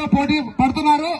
ఎన్నికల్లో పోటీ పడుతున్నారు.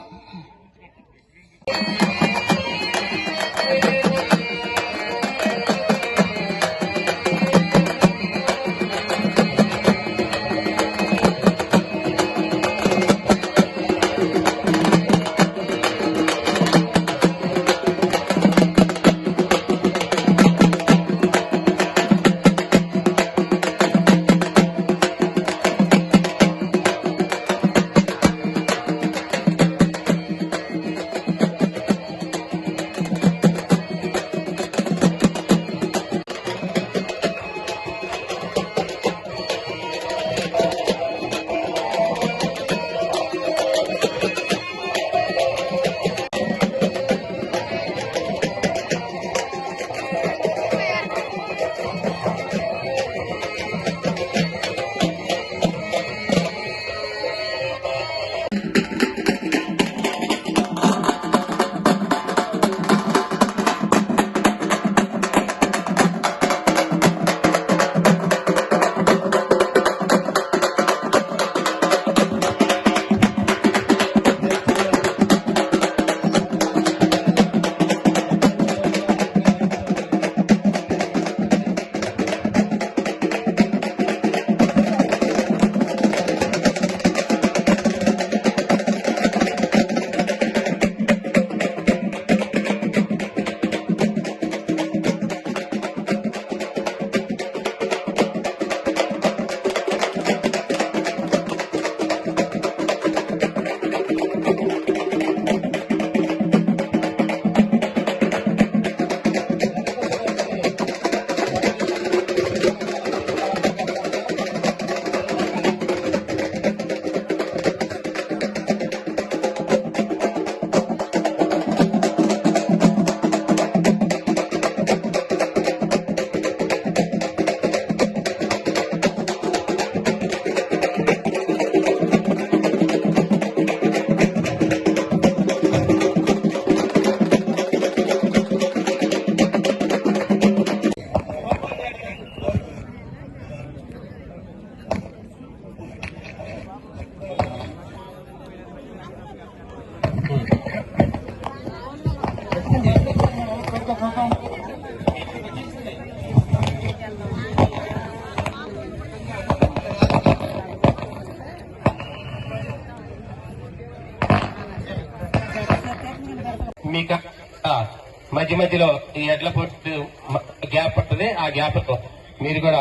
మధ్య మధ్యలో ఈ ఎడ్ల పొట్టు మ- గ్యాప్ ఉంటుంది ఆ గ్యాప్తో మీరు కూడా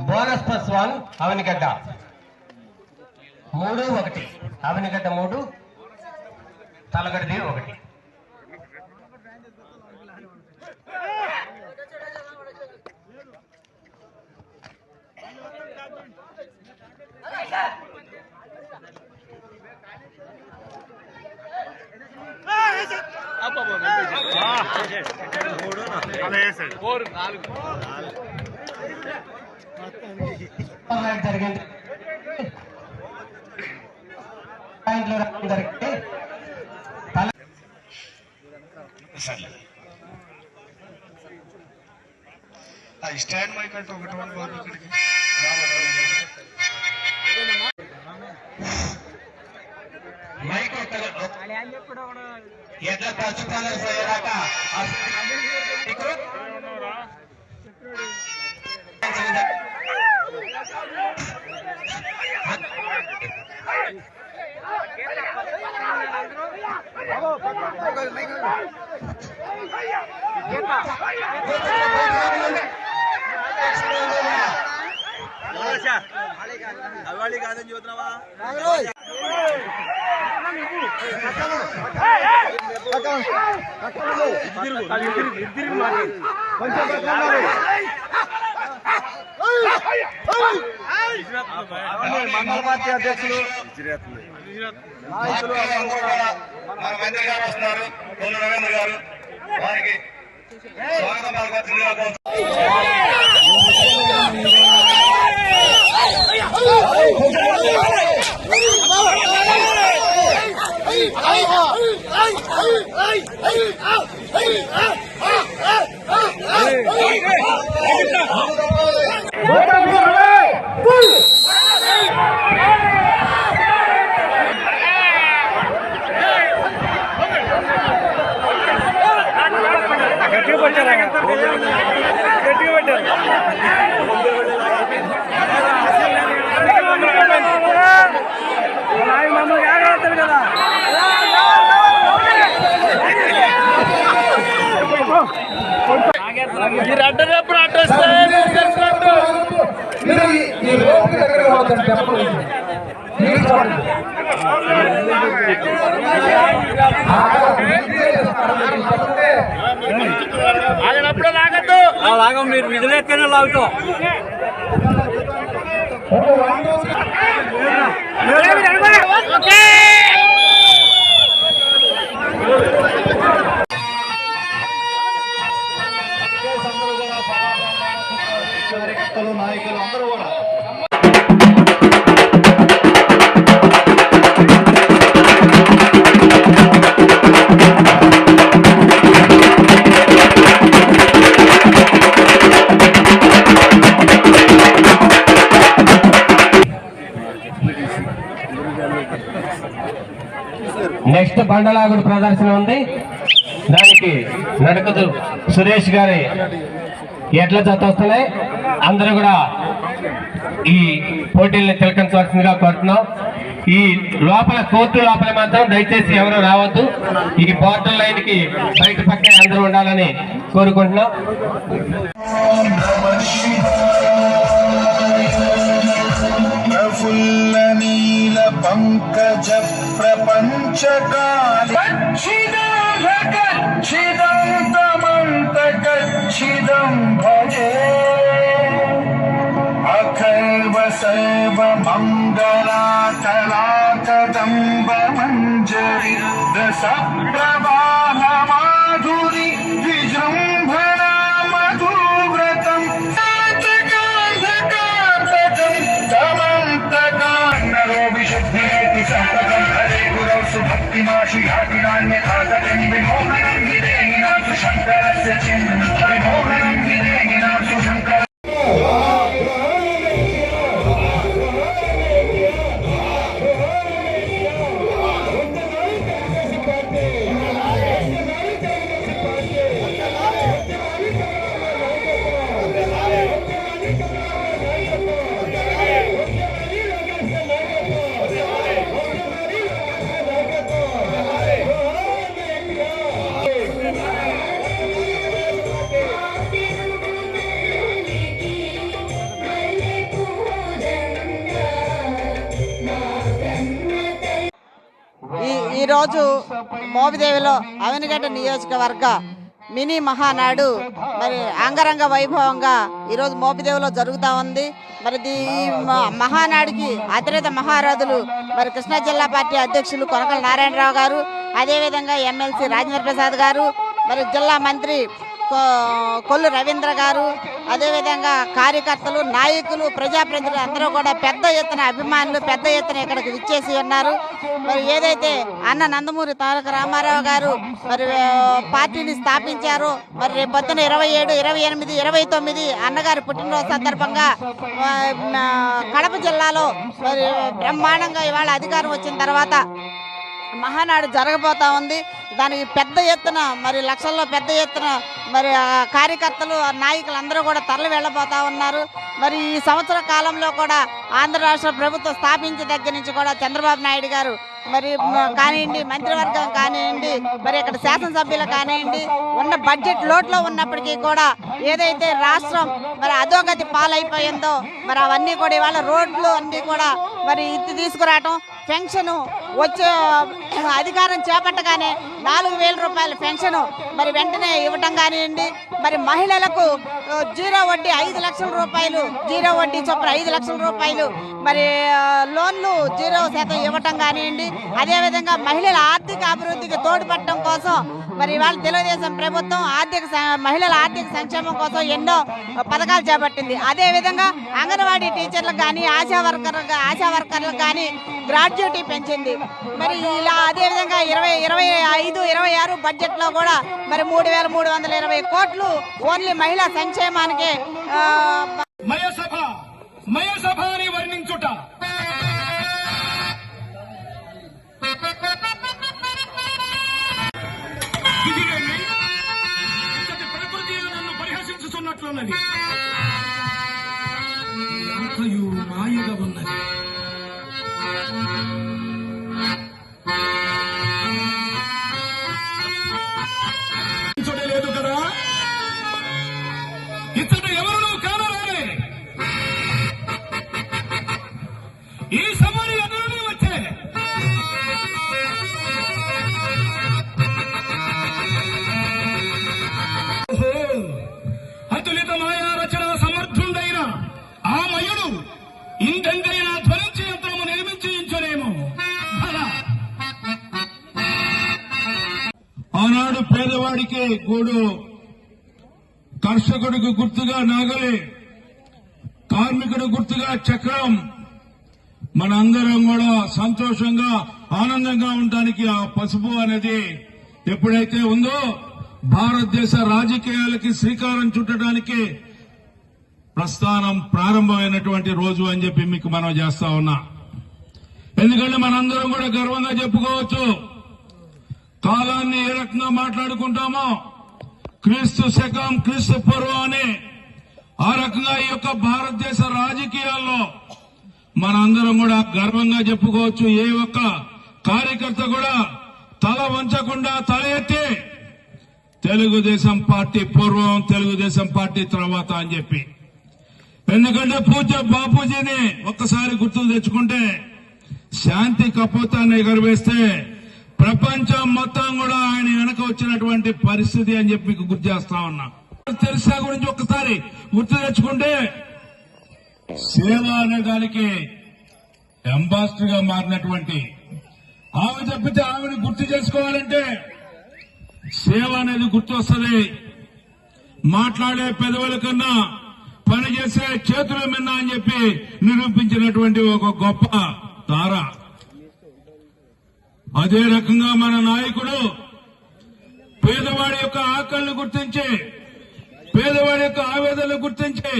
బోనస్ ప్లస్ వన్ అవనిగడ్డ. మూడు ఒకటి. అవనిగడ్డ మూడు తలగడ్డది ఒకటి. పాయింట్ జరిగింది పాయింట్లు రావడం జరిగింది తల స్టాండ్ మైక్ అంటే ఒకటి బాబు ఇక్కడికి. మైక్ ఒక్కరు ఎట్లా తచ్చుతానని పోయేదాకా ఆ మీకు అవాళి కాదని చూద్దావా మండల పార్టీ అధ్యక్షులు నాయకులు మంత్రి గారు వస్తున్నారు కొల్లు రవీంద్ర గారు వారికి స్వాగతం నాయ్ మమ్మల్ని ఏడాడతారు కదా పలకొచ్చిందిగా కోరుతున్నాను. లాగం మీరు విధులెక్కనే లాగుతాం నాయకులు నెక్స్ట్ బండలాగుడు ప్రదర్శన ఉంది. దానికి నడకదు సురేష్ గారి ఎట్ల జత వస్తున్నాయి అందరూ కూడా ఈ పోటీల్ని తిలకించవలసిందిగా కోరుతున్నాం. ఈ లోపల కోర్టు లోపల మాత్రం దయచేసి ఎవరు రావద్దు. ఈ బోర్డర్ లైన్కి బయట పక్కే అందరూ ఉండాలని కోరుకుంటున్నాం. पङ्कज प्रपञ्चकालच्छिरं भगच्छिदं गमन्त गच्छिदम् भजे। अथर्वसैव भङ्गरातलातदम्बमञ्च she had nine other ఈరోజు మోపిదేవిలో అవినగడ్డ నియోజకవర్గ మినీ మహానాడు మరి అంగరంగ వైభవంగా ఈరోజు మోపిదేవిలో జరుగుతూ ఉంది. మరి ఈ మ- మహానాడికి అతిరేత మహారాధులు మరి కృష్ణా జిల్లా పార్టీ అధ్యక్షులు కొనకల నారాయణరావు గారు అదేవిధంగా ఎమ్మెల్సీ రాజేంద్ర ప్రసాద్ గారు మరి జిల్లా మంత్రి కొ- కొల్లు రవీంద్ర గారు అదేవిధంగా కార్యకర్తలు నాయకులు ప్రజాప్రతినిధులు అందరూ కూడా పెద్ద ఎత్తున అభిమానులు పెద్ద ఎత్తున ఇక్కడికి విచ్చేసి ఉన్నారు. మరి ఏదైతే అన్న నందమూరి తారక రామారావు గారు మరి పార్టీని స్థాపించారు మరి రేపు పొద్దున ఇరవై ఏడు ఇరవై ఎనిమిది ఇరవై తొమ్మిది అన్నగారి పుట్టినరోజు సందర్భంగా కడప జిల్లాలో మరి బ్రహ్మాండంగా ఇవాళ అధికారం వచ్చిన తర్వాత మహానాడు జరగబోతా ఉంది. దానికి పెద్ద ఎత్తున మరి లక్షల్లో పెద్ద ఎత్తున మరి కార్యకర్తలు నాయకులు అందరూ కూడా తరలి వెళ్ళబోతా ఉన్నారు. మరి ఈ సంవత్సర కాలంలో కూడా ఆంధ్ర రాష్ట్ర ప్రభుత్వం స్థాపించిన దగ్గర నుంచి కూడా చంద్రబాబు నాయుడు గారు మరి కానివ్వండి మంత్రివర్గం కానివ్వండి మరి ఇక్కడ శాసనసభ్యులు కానివ్వండి ఉన్న బడ్జెట్ లోట్లో ఉన్నప్పటికీ కూడా ఏదైతే రాష్ట్రం మరి అధోగతి పాలైపోయిందో మరి అవన్నీ కూడా ఇవాళ రోడ్లు అన్నీ కూడా మరి ఇది తీసుకురావటం పెన్షన్ వచ్చే అధికారం చేపట్టగానే నాలుగు వేల రూపాయల పెన్షన్ మరి వెంటనే ఇవ్వటం కానివ్వండి. మరి మహిళలకు జీరో వడ్డీ ఐదు లక్షల రూపాయలు జీరో వడ్డీ చొప్పున ఐదు లక్షల రూపాయలు మరి లోన్లు జీరో శాతం ఇవ్వటం కానివ్వండి. అదేవిధంగా మహిళల ఆర్థిక అభివృద్ధికి తోడ్పడటం కోసం మరి ఇవాళ తెలుగుదేశం ప్రభుత్వం ఆర్థిక మహిళల ఆర్థిక సంక్షేమం కోసం ఎన్నో పథకాలు చేపట్టింది. అదేవిధంగా అంగన్వాడీ టీచర్లకు కానీ ఆశా వర్కర్లకు ఆశా వర్కర్లకు కానీ గ్రాడ్యుయేటీ పెంచింది. మరి ఇలా అదేవిధంగా ఇరవై ఇరవై ఐదు ఇరవై ఆరు బడ్జెట్లో కూడా మరి మూడు వేల మూడు వందల ఇరవై కోట్లు ఓన్లీ మహిళా సంక్షేమానికి ఆ, వర్ణించుట. ప్రకృతి నన్ను పరిహసించుతున్నట్లున్నది. గుర్తుగా నాగలి. కార్మికుడు గుర్తుగా చక్రం. మన అందరం కూడా సంతోషంగా ఆనందంగా ఉండడానికి ఆ పసుపు అనేది ఎప్పుడైతే ఉందో భారతదేశ రాజకీయాలకి శ్రీకారం చుట్టడానికి ప్రస్థానం ప్రారంభమైనటువంటి రోజు అని చెప్పి మీకు మనం చేస్తా ఉన్నా. ఎందుకంటే మనందరం కూడా గర్వంగా చెప్పుకోవచ్చు. కాలాన్ని ఏ రకంగా మాట్లాడుకుంటామో క్రీస్తు శకం క్రీస్తు పూర్వం అని ఆ రకంగా ఈ యొక్క భారతదేశ రాజకీయాల్లో మనందరం కూడా గర్వంగా చెప్పుకోవచ్చు. ఏ ఒక్క కార్యకర్త కూడా తల వంచకుండా తల ఎత్తి తెలుగుదేశం పార్టీ పూర్వం తెలుగుదేశం పార్టీ తర్వాత అని చెప్పి. ఎందుకంటే పూజ బాపూజీని ఒక్కసారి గుర్తుకు తెచ్చుకుంటే శాంతి కపోతాన్ని ఎగరవేస్తే ప్రపంచం మొత్తం కూడా ఆయన వెనక వచ్చినటువంటి పరిస్థితి అని చెప్పి మీకు గుర్తు చేస్తా ఉన్నా. తెలుసా గురించి ఒక్కసారి గుర్తు తెచ్చుకుంటే? సేవ అనే దానికి అంబాసిడర్గా మారినటువంటి ఆమె తప్పితే ఆమెను గుర్తు చేసుకోవాలంటే సేవ అనేది గుర్తు వస్తుంది మాట్లాడే పెదవుల కన్నా పని చేసే చేతుల మిన్నా అని చెప్పి నిరూపించినటువంటి ఒక గొప్ప తార. అదే రకంగా మన నాయకుడు పేదవాడి యొక్క ఆకలిని గుర్తించి పేదవాడి యొక్క ఆవేదనలు గుర్తించి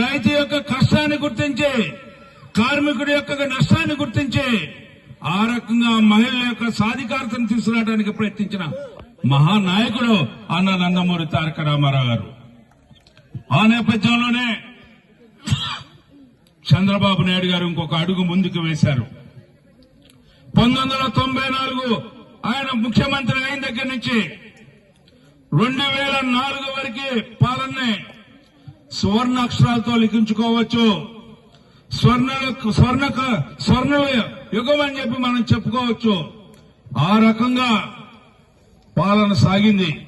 రైతు యొక్క కష్టాన్ని గుర్తించి కార్మికుడి యొక్క నష్టాన్ని గుర్తించి ఆ రకంగా మహిళల యొక్క సాధికారతను తీసుకురావడానికి ప్రయత్నించిన మహానాయకుడు అన్న నందమూరి తారక రామారావు గారు. ఆ నేపథ్యంలోనే చంద్రబాబు నాయుడు గారు ఇంకొక అడుగు ముందుకు వేశారు. పంతొమ్మిది వందల తొంభై నాలుగు ఆయన ముఖ్యమంత్రి అయిన దగ్గర నుంచి రెండు వేల నాలుగు వరకు పాలనే స్వర్ణ అక్షరాలతో లిఖించుకోవచ్చు స్వర్ణ స్వర్ణ స్వర్ణ యుగం అని చెప్పి మనం చెప్పుకోవచ్చు. ఆ రకంగా పాలన సాగింది.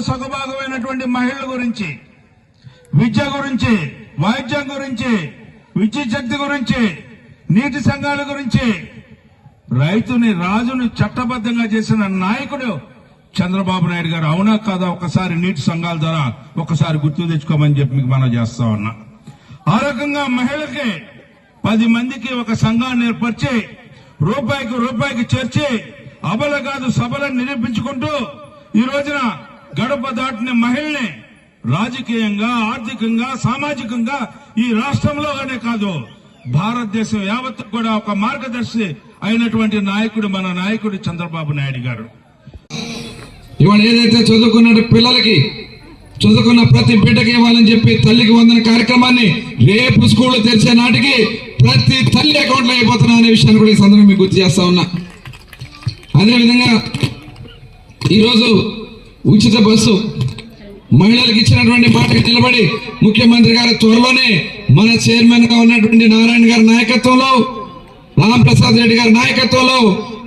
సగభాగమైనటువంటి మహిళల గురించి విద్య గురించి వాయిద్యం గురించి విద్యుత్ శక్తి గురించి నీటి సంఘాల గురించి రైతుని రాజుని చట్టబద్ధంగా చేసిన నాయకుడు చంద్రబాబు నాయుడు గారు అవునా కాదా ఒకసారి నీటి సంఘాల ద్వారా ఒకసారి గుర్తు తెచ్చుకోమని చెప్పి మీకు మనం చేస్తా ఉన్నా. ఆ రకంగా మహిళకి పది మందికి ఒక సంఘాన్ని ఏర్పరిచి రూపాయికి రూపాయికి చేర్చి అబల కాదు సభలను నిరూపించుకుంటూ ఈ రోజున గడప దాటిన మహిళని రాజకీయంగా ఆర్థికంగా సామాజికంగా ఈ రాష్ట్రంలోనే కాదు భారతదేశం యావత్తు కూడా ఒక మార్గదర్శి అయినటువంటి నాయకుడు మన నాయకుడు చంద్రబాబు నాయుడు గారు. ఇవాళ ఏదైతే చదువుకున్న పిల్లలకి చదువుకున్న ప్రతి బిడ్డకి ఇవ్వాలని చెప్పి తల్లికి వందన కార్యక్రమాన్ని రేపు స్కూల్ తెరిచే నాటికి ప్రతి తల్లి అకౌంట్లో అయిపోతున్నా అనే విషయాన్ని కూడా ఈ సందర్భం మీకు గుర్తు చేస్తా ఉన్నా. అదేవిధంగా ఈరోజు ఉచిత బస్సు మహిళలకు ఇచ్చినటువంటి మాటకు నిలబడి ముఖ్యమంత్రి గారు త్వరలోనే మన చైర్మన్గా ఉన్నటువంటి నారాయణ గారి నాయకత్వంలో రామ్ ప్రసాద్ రెడ్డి గారి నాయకత్వంలో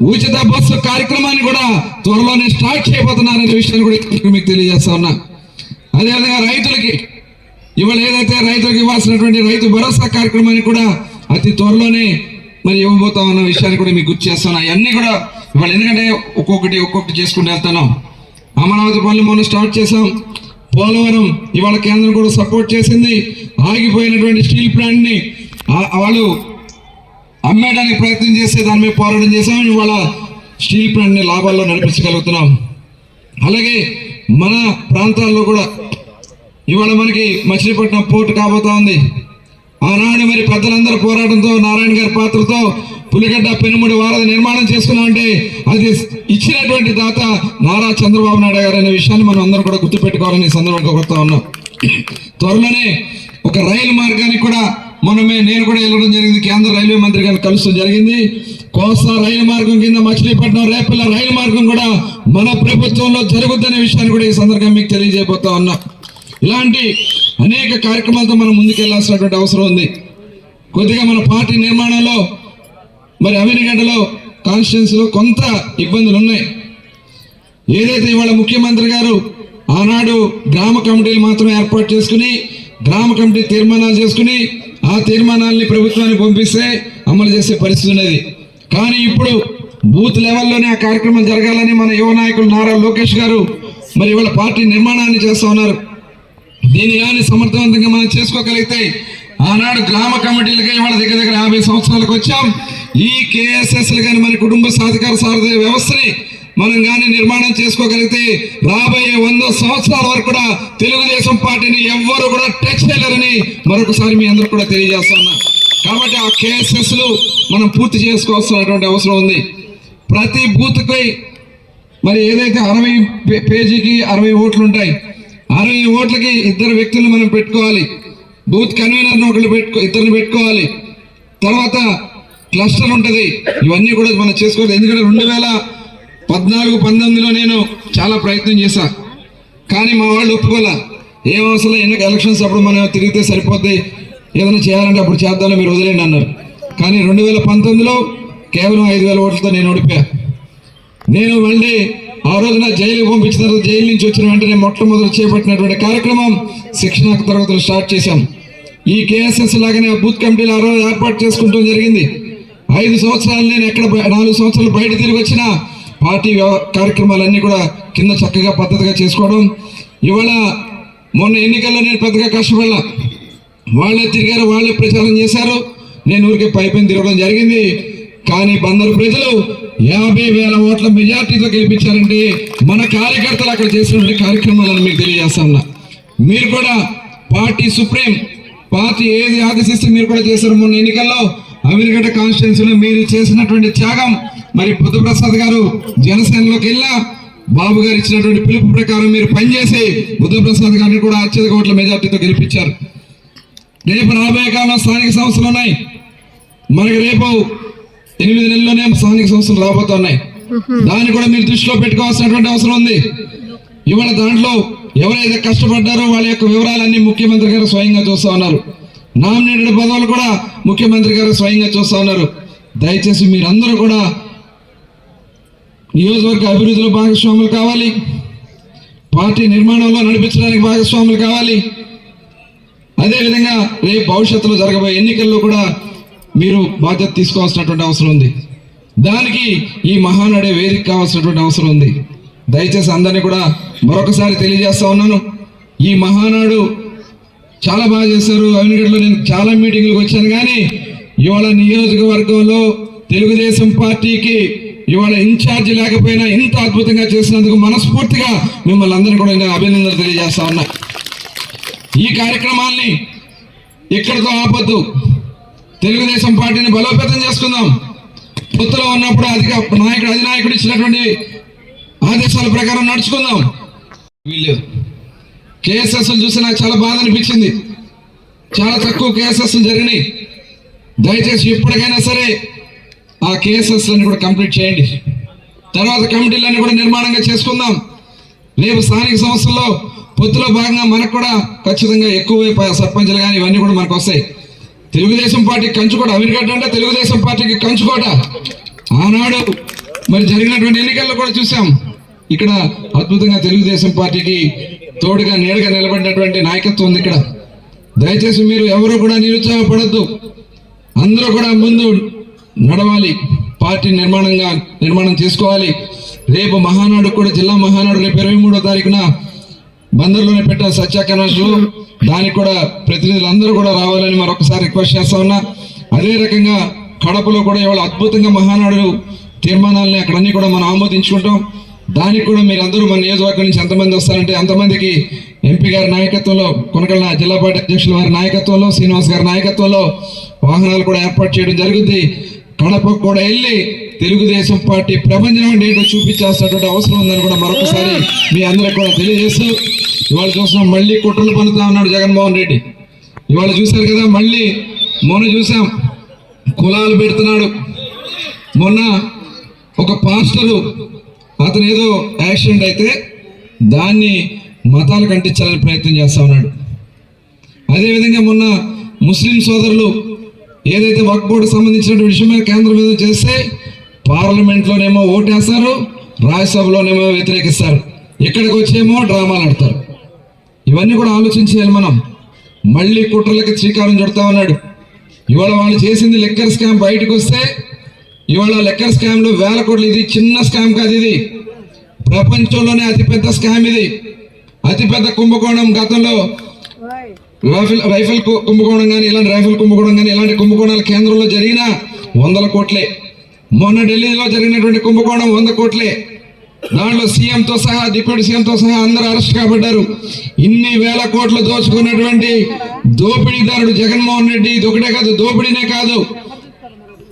ఉచిత బస్సు కార్యక్రమాన్ని కూడా త్వరలోనే స్టార్ట్ చేయబోతున్నారనే విషయాన్ని కూడా మీకు తెలియజేస్తా ఉన్నా. అదేవిధంగా రైతులకి ఇవాళ ఏదైతే రైతులకు ఇవ్వాల్సినటువంటి రైతు భరోసా కార్యక్రమాన్ని కూడా అతి త్వరలోనే మరి ఇవ్వబోతాం అన్న విషయాన్ని కూడా మీకు గుర్తు చేస్తున్నా అవన్నీ కూడా ఇవాళ ఎందుకంటే ఒక్కొక్కటి ఒక్కొక్కటి చేసుకుంటూ వెళ్తున్నాం. అమరావతి పనులు మొన్న స్టార్ట్ చేసాం పోలవరం ఇవాళ కేంద్రం కూడా సపోర్ట్ చేసింది. ఆగిపోయినటువంటి స్టీల్ ప్లాంట్ని వాళ్ళు అమ్మేయడానికి ప్రయత్నం చేస్తే దాని మీద పోరాటం చేసాం ఇవాళ స్టీల్ ప్లాంట్ని లాభాల్లో నడిపించగలుగుతున్నాం. అలాగే మన ప్రాంతాల్లో కూడా ఇవాళ మనకి మచిలీపట్నం పోర్టు కాబోతా ఉంది. ఆనాడు మరి పెద్దలందరూ పోరాటంతో నారాయణ గారి పాత్రతో పులిగడ్డ పెనుముడి వారధి నిర్మాణం చేసుకున్నామంటే అది ఇచ్చినటువంటి దాత నారా చంద్రబాబు నాయుడు గారు అనే విషయాన్ని మనం అందరం కూడా గుర్తుపెట్టుకోవాలని ఈ సందర్భంగా కోరుతా ఉన్నాం. త్వరలోనే ఒక రైలు మార్గానికి కూడా మనమే నేను కూడా వెళ్ళడం జరిగింది. కేంద్ర రైల్వే మంత్రి గారిని కలుస్తూ జరిగింది. కోస్తా రైలు మార్గం కింద మచిలీపట్నం రేపల్ల రైలు మార్గం కూడా మన ప్రభుత్వంలో జరుగుతున్న విషయాన్ని కూడా ఈ సందర్భంగా మీకు తెలియజేయబోతా ఉన్నా. ఇలాంటి అనేక కార్యక్రమాలతో మనం ముందుకెళ్ళాల్సినటువంటి అవసరం ఉంది. కొద్దిగా మన పార్టీ నిర్మాణంలో మరి అవినిగడ్డలో కాన్స్టిట్యున్సీలో కొంత ఇబ్బందులు ఉన్నాయి. ఏదైతే ఇవాళ ముఖ్యమంత్రి గారు ఆనాడు గ్రామ కమిటీలు మాత్రం ఏర్పాటు చేసుకుని గ్రామ కమిటీ తీర్మానాలు చేసుకుని ఆ తీర్మానాల్ని ప్రభుత్వానికి పంపిస్తే అమలు చేసే పరిస్థితి ఉన్నది. కానీ ఇప్పుడు బూత్ లెవెల్లోనే ఆ కార్యక్రమం జరగాలని మన యువ నాయకులు నారా లోకేష్ గారు మరి ఇవాళ పార్టీ నిర్మాణాన్ని చేస్తూ ఉన్నారు. దీన్ని కానీ సమర్థవంతంగా మనం చేసుకోగలిగితే ఆనాడు గ్రామ కమిటీలుగా ఇవాళ దగ్గర దగ్గర యాభై సంవత్సరాలకు వచ్చాం. ఈ కేఎస్ఎస్లు కానీ మన కుటుంబ సాధికార సారథి వ్యవస్థని మనం కానీ నిర్మాణం చేసుకోగలిగితే రాబోయే వంద సంవత్సరాల వరకు కూడా తెలుగుదేశం పార్టీని ఎవ్వరు కూడా టచ్ చేయలేరని మరొకసారి మీ అందరు కూడా తెలియజేస్తున్నా కాబట్టి ఆ కేఎస్ఎస్లు మనం పూర్తి చేసుకోవాల్సినటువంటి అవసరం ఉంది. ప్రతి బూత్కి మరి ఏదైతే అరవై పే- పేజీకి అరవై ఓట్లు ఉంటాయి అరవై ఓట్లకి ఇద్దరు వ్యక్తులను మనం పెట్టుకోవాలి. బూత్ కన్వీనర్ ఒకళ్ళు పెట్టుకో ఇద్దరిని పెట్టుకోవాలి. తర్వాత క్లస్టర్ ఉంటుంది. ఇవన్నీ కూడా మనం చేసుకోవాలి. ఎందుకంటే రెండు వేల పద్నాలుగు పంతొమ్మిదిలో నేను చాలా ప్రయత్నం చేశా. కానీ మా వాళ్ళు ఒప్పుకోలే. ఏం అవసరం? ఎన్నిక ఎలక్షన్స్ అప్పుడు మనం తిరిగితే సరిపోద్ది. ఏదైనా చేయాలంటే అప్పుడు చేద్దామని మీరు వదిలేండి అన్నారు. కానీ రెండు వేల పంతొమ్మిదిలో కేవలం ఐదు వేల ఓట్లతో నేను ఓడిపోయా. నేను మళ్ళీ ఆ రోజున జైలుకి పంపించిన తర్వాత జైలు నుంచి వచ్చిన వెంటనే మొట్టమొదటి చేపట్టినటువంటి కార్యక్రమం శిక్షణ తరగతులు స్టార్ట్ చేశాం. ఈ కేఎస్ఎస్ లాగానే బూత్ కమిటీలు ఆ రోజు ఏర్పాటు చేసుకుంటాం జరిగింది. ఐదు సంవత్సరాలు నేను ఎక్కడ నాలుగు సంవత్సరాలు బయట తిరిగి వచ్చినా పార్టీ వ్యవ- కార్యక్రమాలన్నీ కూడా కింద చక్కగా పద్ధతిగా చేసుకోవడం. ఇవాళ మొన్న ఎన్నికల్లో నేను పెద్దగా కష్టపడలా. వాళ్ళే తిరిగారు వాళ్ళే ప్రచారం చేశారు. నేను ఊరికే పైపైన తిరగడం జరిగింది. కానీ బందరు ప్రజలు యాభై వేల ఓట్ల మెజార్టీతో గెలిపించారంటే మన కార్యకర్తలు అక్కడ చేసినటువంటి కార్యక్రమాలను మీకు తెలియజేస్తా ఉన్నా. మీరు కూడా పార్టీ సుప్రీం పార్టీ ఏది ఆదేశిస్తే మీరు కూడా చేశారు మొన్న ఎన్నికల్లో. అమీర్గడ్డ కాన్స్టిట్యున్సీలో మీరు చేసినటువంటి త్యాగం. మరి బుద్ధప్రసాద్ గారు జనసేనలోకి వెళ్ళా బాబు గారు ఇచ్చినటువంటి పిలుపు ప్రకారం మీరు పనిచేసి బుద్ధప్రసాద్ గారిని కూడా అత్యధిక ఓట్ల మెజార్టీతో గెలిపించారు. రేపు రాబోయే కాలంలో స్థానిక సంస్థలు ఉన్నాయి. మనకి రేపు ఎనిమిది నెలల్లోనే స్థానిక సంస్థలు రాబోతున్నాయి. దాన్ని కూడా మీరు దృష్టిలో పెట్టుకోవాల్సినటువంటి అవసరం ఉంది. ఇవాళ దాంట్లో ఎవరైతే కష్టపడ్డారో వాళ్ళ యొక్క వివరాలన్నీ ముఖ్యమంత్రి గారు స్వయంగా చూస్తా ఉన్నారు. నామినేటెడ్ పదవులు కూడా ముఖ్యమంత్రి గారు స్వయంగా చూస్తూ ఉన్నారు. దయచేసి మీరందరూ కూడా నియోజకవర్గ అభివృద్ధిలో భాగస్వాములు కావాలి. పార్టీ నిర్మాణంలో నడిపించడానికి భాగస్వాములు కావాలి. అదేవిధంగా రేపు భవిష్యత్తులో జరగబోయే ఎన్నికల్లో కూడా మీరు బాధ్యత తీసుకోవాల్సినటువంటి అవసరం ఉంది. దానికి ఈ మహానడే వేదిక కావాల్సినటువంటి అవసరం ఉంది. దయచేసి అందరినీ కూడా మరొకసారి తెలియజేస్తా ఉన్నాను. ఈ మహానాడు చాలా బాగా చేశారు. అవినగడ్లో నేను చాలా మీటింగ్లకు వచ్చాను కానీ ఇవాళ నియోజకవర్గంలో తెలుగుదేశం పార్టీకి ఇవాళ ఇన్ఛార్జ్ లేకపోయినా ఇంత అద్భుతంగా చేసినందుకు మనస్ఫూర్తిగా మిమ్మల్ని అందరినీ కూడా నేను అభినందనలు తెలియజేస్తా ఉన్నా. ఈ కార్యక్రమాల్ని ఇక్కడితో ఆపద్దు. తెలుగుదేశం పార్టీని బలోపేతం చేసుకుందాం. పొత్తులో ఉన్నప్పుడు అధిక నాయకుడు అధినాయకుడు ఇచ్చినటువంటి ఆదేశాల ప్రకారం నడుచుకుందాం. వీళ్ళు కేసెస్లు చూసి నాకు చాలా బాధ అనిపించింది. చాలా తక్కువ కేసెస్లు జరిగినాయి. దయచేసి ఎప్పటికైనా సరే ఆ కేఎస్ఎస్ అన్ని కూడా కంప్లీట్ చేయండి. తర్వాత కమిటీలన్నీ కూడా నిర్మాణంగా చేసుకుందాం. రేపు స్థానిక సంస్థల్లో పొత్తులో భాగంగా మనకు కూడా ఖచ్చితంగా ఎక్కువ ప- సర్పంచులు కానీ ఇవన్నీ కూడా మనకు వస్తాయి. తెలుగుదేశం పార్టీ కంచుకోట అవిరిగడ్డ అంటే తెలుగుదేశం పార్టీకి కంచుకోట ఆనాడు మరి జరిగినటువంటి ఎన్నికల్లో కూడా చూసాం. ఇక్కడ అద్భుతంగా తెలుగుదేశం పార్టీకి తోడుగా నేడుగా నిలబడినటువంటి నాయకత్వం ఉంది ఇక్కడ. దయచేసి మీరు ఎవరు కూడా నిరుత్సాహపడద్దు. అందరూ కూడా ముందు నడవాలి. పార్టీ నిర్మాణంగా నిర్మాణం చేసుకోవాలి. రేపు మహానాడు కూడా జిల్లా మహానాడు రేపు ఇరవై మూడో తారీఖున బందర్లోనే పెట్టారు కన్వెన్షన్ దానికి కూడా ప్రతినిధులు అందరూ కూడా రావాలని మరొకసారి రిక్వెస్ట్ చేస్తా ఉన్నా. అదే రకంగా కడపలో కూడా ఇవాళ అద్భుతంగా మహానాడు తీర్మానాలని అక్కడన్నీ కూడా మనం ఆమోదించుకుంటాం. దానికి కూడా మీరు అందరూ మన నియోజకవర్గం నుంచి ఎంతమంది వస్తారంటే అంతమందికి ఎంపీ గారి నాయకత్వంలో కొనకళ్ళ జిల్లా పార్టీ అధ్యక్షుల వారి నాయకత్వంలో శ్రీనివాస్ గారి నాయకత్వంలో వాహనాలు కూడా ఏర్పాటు చేయడం జరుగుతుంది కడపకు కూడా వెళ్ళి తెలుగుదేశం పార్టీ ప్రపంచం ఏంటో చూపించాల్సినటువంటి అవసరం ఉందని కూడా మరొకసారి మీ అందరికి కూడా తెలియజేస్తూ ఇవాళ చూసినాం మళ్ళీ కుట్రలు పనుతా ఉన్నాడు జగన్మోహన్ రెడ్డి. ఇవాళ చూశారు కదా మళ్ళీ మొన్న చూసాం కులాలు పెడుతున్నాడు. మొన్న ఒక పాస్టరు అతను ఏదో యాక్సిడెంట్ అయితే దాన్ని మతాలకు అంటించాలని ప్రయత్నం చేస్తా ఉన్నాడు. అదేవిధంగా మొన్న ముస్లిం సోదరులు ఏదైతే వక్ బోర్డు సంబంధించిన విషయమైన కేంద్రం మీద చేస్తే పార్లమెంట్లోనేమో ఓటేస్తారు రాజ్యసభలోనేమో వ్యతిరేకిస్తారు ఇక్కడికి వచ్చేమో డ్రామాలు ఆడతారు. ఇవన్నీ కూడా ఆలోచించేయాలి మనం. మళ్ళీ కుట్రలకి శ్రీకారం చుడతా ఉన్నాడు. ఇవాళ వాళ్ళు చేసింది లెక్కర్ స్కామ్ బయటకు వస్తే ఇవాళ లెక్కర్ స్కామ్లో వేల కోట్లు ఇది చిన్న స్కామ్ కాదు ఇది. ప్రపంచంలోనే అతిపెద్ద స్కామ్ ఇది. అతిపెద్ద కుంభకోణం గతంలో. రైఫిల్ రైఫిల్ కుంభకోణం కానీ ఇలాంటి రైఫిల్ కుంభకోణం కానీ ఇలాంటి కుంభకోణాలు కేంద్రంలో జరిగిన వందల కోట్లే. మొన్న ఢిల్లీలో జరిగినటువంటి కుంభకోణం వంద కోట్లే. దాంట్లో సీఎంతో సహా డిప్యూటీ సీఎంతో సహా అందరూ అరెస్ట్ కాబడ్డారు. ఇన్ని వేల కోట్లు దోచుకున్నటువంటి దోపిడీదారుడు జగన్మోహన్ రెడ్డి ఇది ఒకటే కాదు దోపిడీనే కాదు.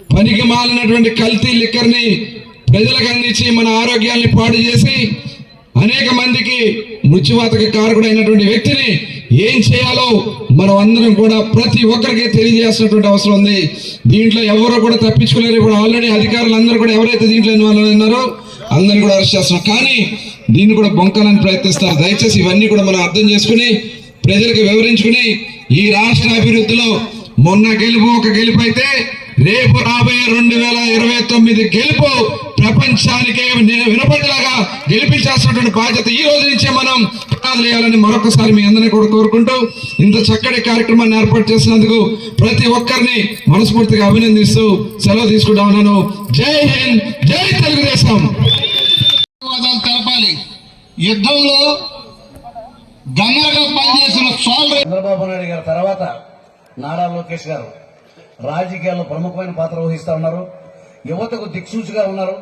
పనికి మాలినటువంటి కల్తీ లిక్కర్ని ప్రజలకు అందించి మన ఆరోగ్యాన్ని పాడు చేసి అనేక మందికి మృత్యువాతకి కారకుడైనటువంటి వ్యక్తిని ఏం చేయాలో మనం అందరం కూడా ప్రతి ఒక్కరికి తెలియజేస్తున్నటువంటి అవసరం ఉంది. దీంట్లో ఎవరు కూడా తప్పించుకోలేరు. ఇప్పుడు ఆల్రెడీ అధికారులు అందరూ కూడా ఎవరైతే దీంట్లో ఇన్వాల్వ్ ఉన్నారో అందరిని కూడా అరెస్ట్ చేస్తున్నారు. కానీ దీన్ని కూడా బొంకాలని ప్రయత్నిస్తారు. దయచేసి ఇవన్నీ కూడా మనం అర్థం చేసుకుని ప్రజలకు వివరించుకుని ఈ రాష్ట్ర అభివృద్ధిలో మొన్న గెలుపు ఒక గెలుపు అయితే రేపు రాబోయే రెండు వేల ఇరవై తొమ్మిది గెలుపు ప్రపంచానికే వినపడేలాగా గెలిపించాల్సినటువంటి బాధ్యత ఈ రోజు నుంచే మనం పునాదులు వేయాలని మరొకసారి మీ అందరినీ కూడా కోరుకుంటూ ఇంత చక్కటి కార్యక్రమాన్ని ఏర్పాటు చేసినందుకు ప్రతి ఒక్కరిని మనస్ఫూర్తిగా అభినందిస్తూ సెలవు తీసుకుంటా ఉన్నాను. జై హింద్ జై తెలుగుదేశం. ధన్యవాదాలు తెలపాలి. యుద్ధంలో పనిచేసిన చంద్రబాబు నాయుడు గారి తర్వాత నారా లోకేష్ గారు రాజకీయాల్లో ప్రముఖమైన పాత్ర వహిస్తూ ఉన్నారు. యువతకు దిక్సూచిగా ఉన్నారు.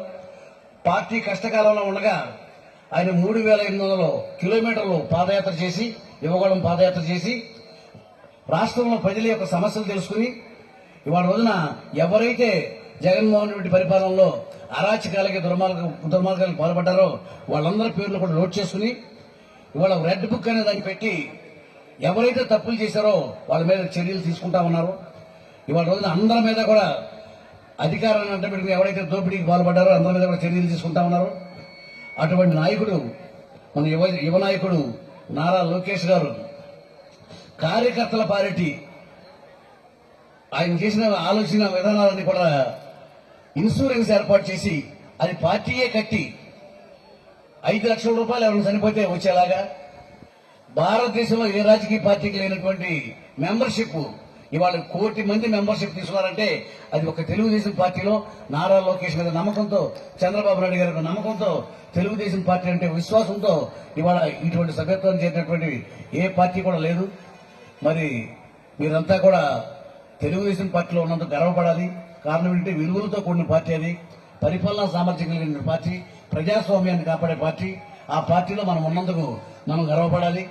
పార్టీ కష్టకాలంలో ఉండగా ఆయన మూడు వేల ఎనిమిది వందల కిలోమీటర్లు పాదయాత్ర చేసి యువగోళం పాదయాత్ర చేసి రాష్ట్రంలో ప్రజల యొక్క సమస్యలు తెలుసుకుని ఇవాళ రోజున ఎవరైతే జగన్మోహన్ రెడ్డి పరిపాలనలో అరాచకాలకి దుర్మార్గ దుర్మార్గాలకు పాల్పడ్డారో వాళ్ళందరి పేర్లు కూడా నోట్ చేసుకుని ఇవాళ రెడ్ బుక్ అనే దాన్ని పెట్టి ఎవరైతే తప్పులు చేశారో వాళ్ళ మీద చర్యలు తీసుకుంటా ఉన్నారో. ఇవాళ రోజున అందరి మీద కూడా అధికారాన్ని అంటబెట్టుకుని ఎవరైతే దోపిడీకి పాల్పడ్డారో అందరి మీద కూడా చర్యలు తీసుకుంటా ఉన్నారు. అటువంటి నాయకుడు మన యువ యువ నాయకుడు నారా లోకేష్ గారు కార్యకర్తల పార్టీ ఆయన చేసిన ఆలోచన విధానాలన్నీ కూడా ఇన్సూరెన్స్ ఏర్పాటు చేసి అది పార్టీయే కట్టి ఐదు లక్షల రూపాయలు ఎవరైనా చనిపోతే వచ్చేలాగా భారతదేశంలో ఏ రాజకీయ పార్టీకి లేనటువంటి మెంబర్షిప్ ఇవాళ కోటి మంది మెంబర్షిప్ తీసుకున్నారంటే అది ఒక తెలుగుదేశం పార్టీలో నారా లోకేష్ మీద నమ్మకంతో చంద్రబాబు నాయుడు గారి నమ్మకంతో తెలుగుదేశం పార్టీ అంటే విశ్వాసంతో ఇవాళ ఇటువంటి సభ్యత్వం చేసినటువంటి ఏ పార్టీ కూడా లేదు. మరి మీరంతా కూడా తెలుగుదేశం పార్టీలో ఉన్నంత గర్వపడాలి. కారణం ఏంటంటే విలువలతో కూడిన పార్టీ అది. పరిపాలనా సామర్థ్యం కలిగిన పార్టీ ప్రజాస్వామ్యాన్ని కాపాడే పార్టీ. ఆ పార్టీలో మనం ఉన్నందుకు మనం గర్వపడాలి.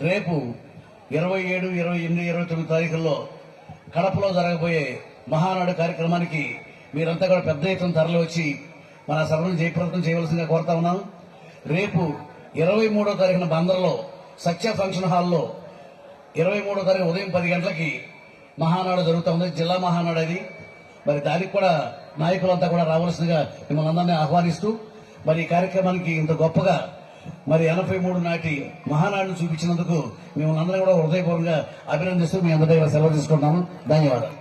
రేపు ఇరవై ఏడు ఇరవై ఎనిమిది ఇరవై తొమ్మిది తారీఖుల్లో కడపలో జరగబోయే మహానాడు కార్యక్రమానికి మీరంతా కూడా పెద్ద ఎత్తున ధరలు వచ్చి మన సభను జయప్రదం చేయవలసిందిగా కోరుతా ఉన్నాం. రేపు ఇరవై మూడో తారీఖున బందర్లో సత్య ఫంక్షన్ హాల్లో ఇరవై మూడో తారీఖు ఉదయం పది గంటలకి మహానాడు జరుగుతూ ఉంది. జిల్లా మహానాడు అది. మరి దానికి కూడా నాయకులంతా కూడా రావాల్సిందిగా మిమ్మల్ని అందరినీ ఆహ్వానిస్తూ మరి ఈ కార్యక్రమానికి ఇంత గొప్పగా మరి ఎనభై మూడు నాటి మహానాడును చూపించినందుకు మిమ్మల్ని అందరం కూడా హృదయపూర్వకంగా అభినందిస్తూ మీ అందరి సెలవు తీసుకుంటాము ధన్యవాదాలు.